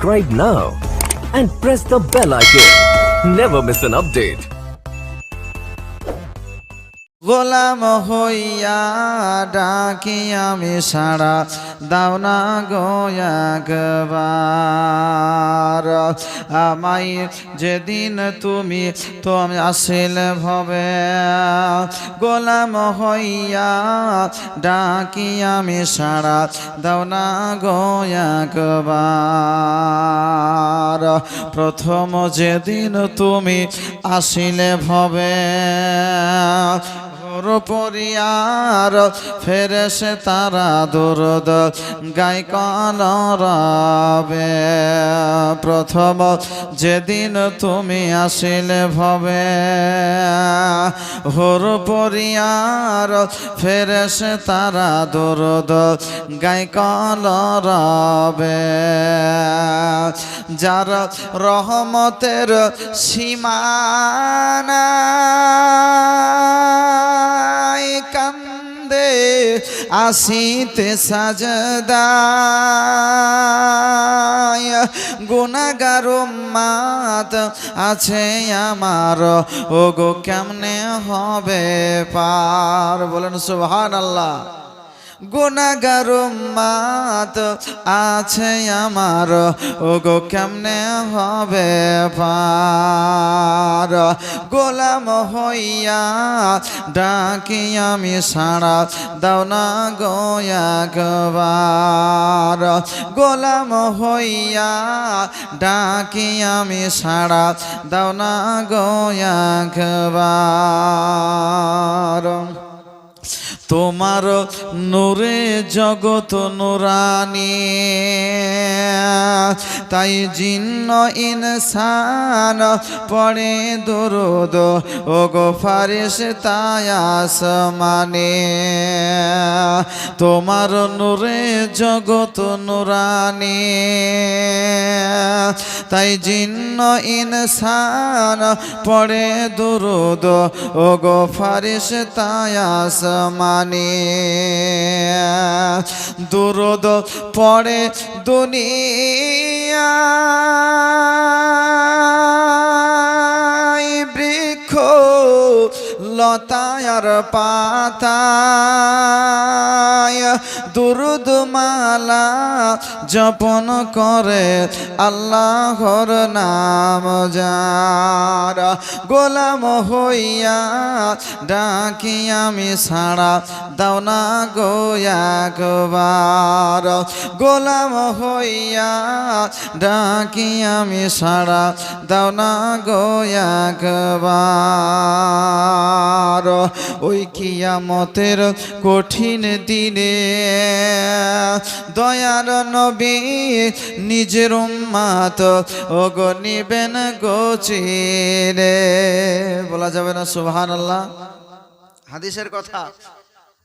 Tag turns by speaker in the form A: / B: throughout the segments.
A: Subscribe now and press the bell icon. Never miss an update.
B: গোলাম হইয়া ডাকি আমি সারা দাও না গোয়াকবার আমাই যেদিন তুমি তো আমি আসিলে ভবে, গোলাম হইয়া ডাকি আমি সারা দাও না গোয়াকবার প্রথম যেদিন তুমি আসিলে ভবে ওর পরিয়ার ফেরেসে তারা দুরদ। গাই রবে, প্রথম যেদিন তুমি আসিলে ভবে। হোর পরিয়ার ফেরেসে তারা দুরদ। গাই রবে, যার রহমতের সীমানা আসিতে সাজদা গুণাগার মাত আছে আমার। ও গো কেমনে হবে পার? বলেন সুবহান আল্লাহ গুণাগার মাত আছে আমার। ও গো কেমনে হবে পার গোলাম হইয়া ডাকি আমি সারা দাও না গোয়াকবার গোলাম হইয়া ডাকি আমি সারা দাও না গোয়াকবার তোমার নূরে জগত নুরানি। তাই জিন্ন ইনসান পড়ে দুরুদ ও গো ফারিস তাই আসমানে। তোমার নূরে জগত নুরানি। তাই জিন্ন ইনসান পড়ে দুরুদ ও গো ফারিস তাই আসমানে দুরদ পড়ে দুনিয়া। লতায়ার পাতায় দুরুদ মালা জপন করে আল্লাহর নাম যার। গোলাম হইয়া ডাকি আমি সারা দাও না গোয়াকবার গোলাম হইয়া ডাকি আমি সারা দাও না গোয়াকবার ওই কিয়ামতের কঠিন দিনে দয়ার নবী নিজের উম্মাত ও গো নিবেন গোচিরে বলা যাবে না সুহান আল্লাহ হাদিসের কথা,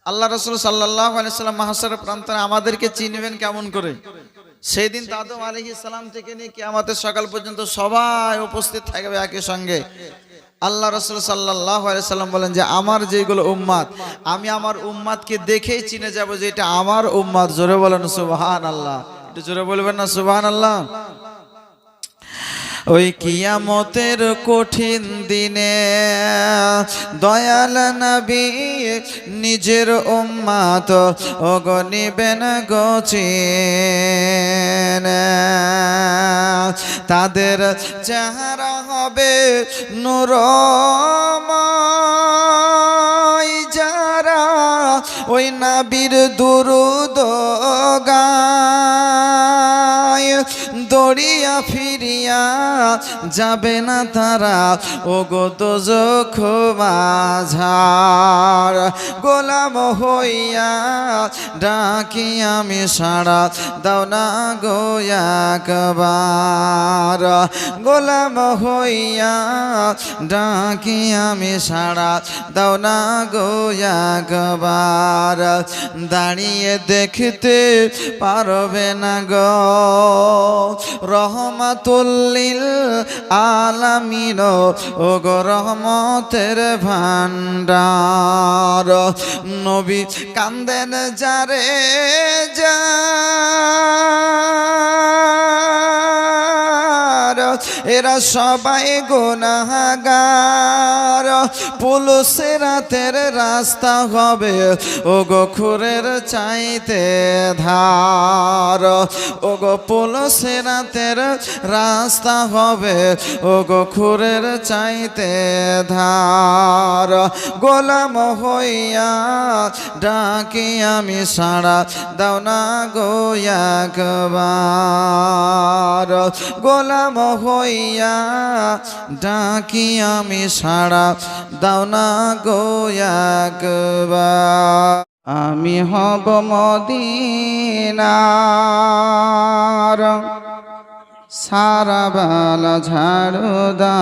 B: আল্লাহ রসুল সাল্লাহ আলাইসাল্লাম মাহাসার প্রান্তরে আমাদেরকে চিনবেন কেমন করে? সেই দিন তাদম আলহি থেকে নিয়ে কেয়ামতের সকাল পর্যন্ত সবাই উপস্থিত থাকবে একই সঙ্গে। আল্লাহ রসুল সাল্লাহ সাল্লাম বলেন যে, আমার যেগুলো উম্মাদ, আমি আমার উম্মাদকে দেখেই চিনে যাব যে এটা আমার উম্মাদ। জোরে বলেন সুবাহান আল্লাহ একটু জোরে বলবেন না সুবাহান আল্লাহ ওই কিয়ামতের কঠিন দিনে দয়াল নবী নিজের উম্মাত অগনিবেন গোচিন তাদের চেহারা হবে নুরময়। যারা ওই নাবির দুরুদ গায়, দড়িয়া ফিরিয়া যাবে না তারা। ও গো দোজখ মাঝার গোলাম হইয়া ডাকি আমি সারা দাও না গোয়াকবার গোলাম হইয়া ডাকি আমি সারা দাও না গোয়াকবার দাঁড়িয়ে দেখতে পারবে না গো। রহমাতুল্লিল আলামিন ও গো ভান্ডার নবী কান্দেন যারে যা। এরা সবাই গুনাহাগার। পুলুসে রাতের রাস্তা হবে ও গো খুরের চাইতে ধার। ও গো পুলুসে রাতের রাস্তা হবে ও গো খুরের চাইতে ধার। গোলাম হইয়া ডাকি আমি সাড়া, দাও না গো একবার। গোলাম হইয়া ডাকি আমি সাড়া দাও না আমি হব মদিনার সারা বেলা ঝাড়ুদার।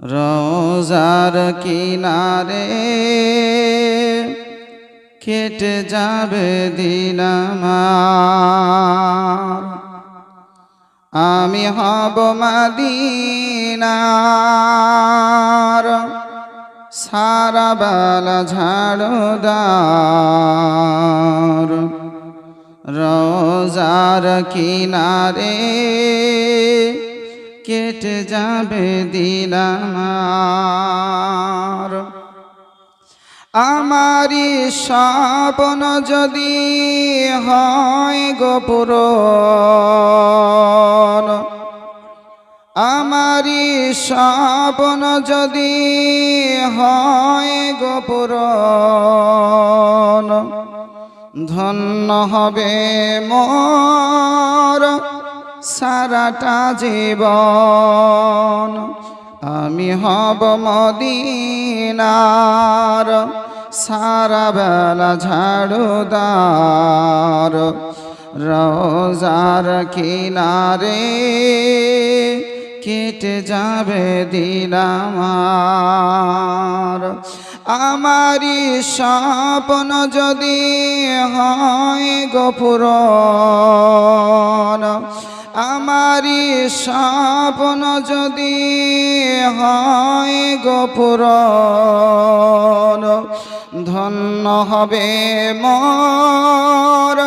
B: রোজার কিনারে কেটে যাবে দিন আমার। আমি হব মাদিনার। সারা বেলা ঝাড়ুদার রোজার কিনারে কেটে যাবে দিন আমার স্বপ্ন যদি হয় গোপুর আমারি স্বপ্ন যদি হয় গোপুর ধন্য হবে মোর সারাটা জীবন। আমি হব মদিনার সারা বেলা ঝাড়ুদার রোজার কিনারে কেটে যাবে দিন আমার স্বপ্ন যদি হয় গোপুর আমারি স্বপ্ন যদি হয় গোপুর ধন্য হবে মর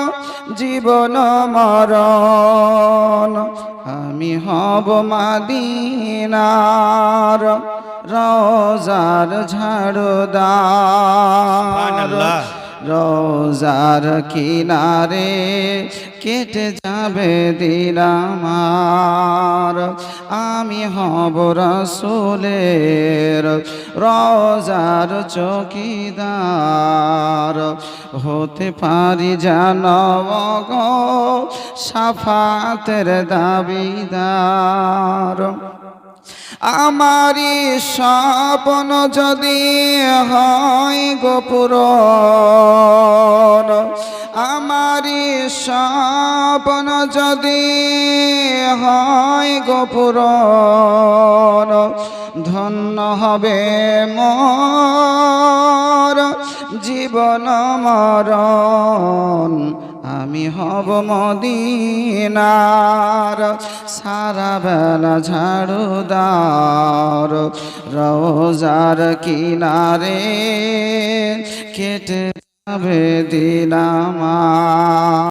B: জীবন মরণ। আমি হব মাদিনার রোজার ঝাড়ুদার। রোজার কিনারে কেটে যাবে দিন আমার আমি হব রসুলের রোজার চকিদার। হতে পারি গো সাফাতের দাবিদার। আমারি স্বপ্ন যদি হয় গোপুর স্বপ্ন যদি হয় গোপুর ধন্য হবে মোর জীবন মরণ। আমি হব মদিনার সারা বেলা ঝাড়ুদার রোজার কিনারে কেটে আমার।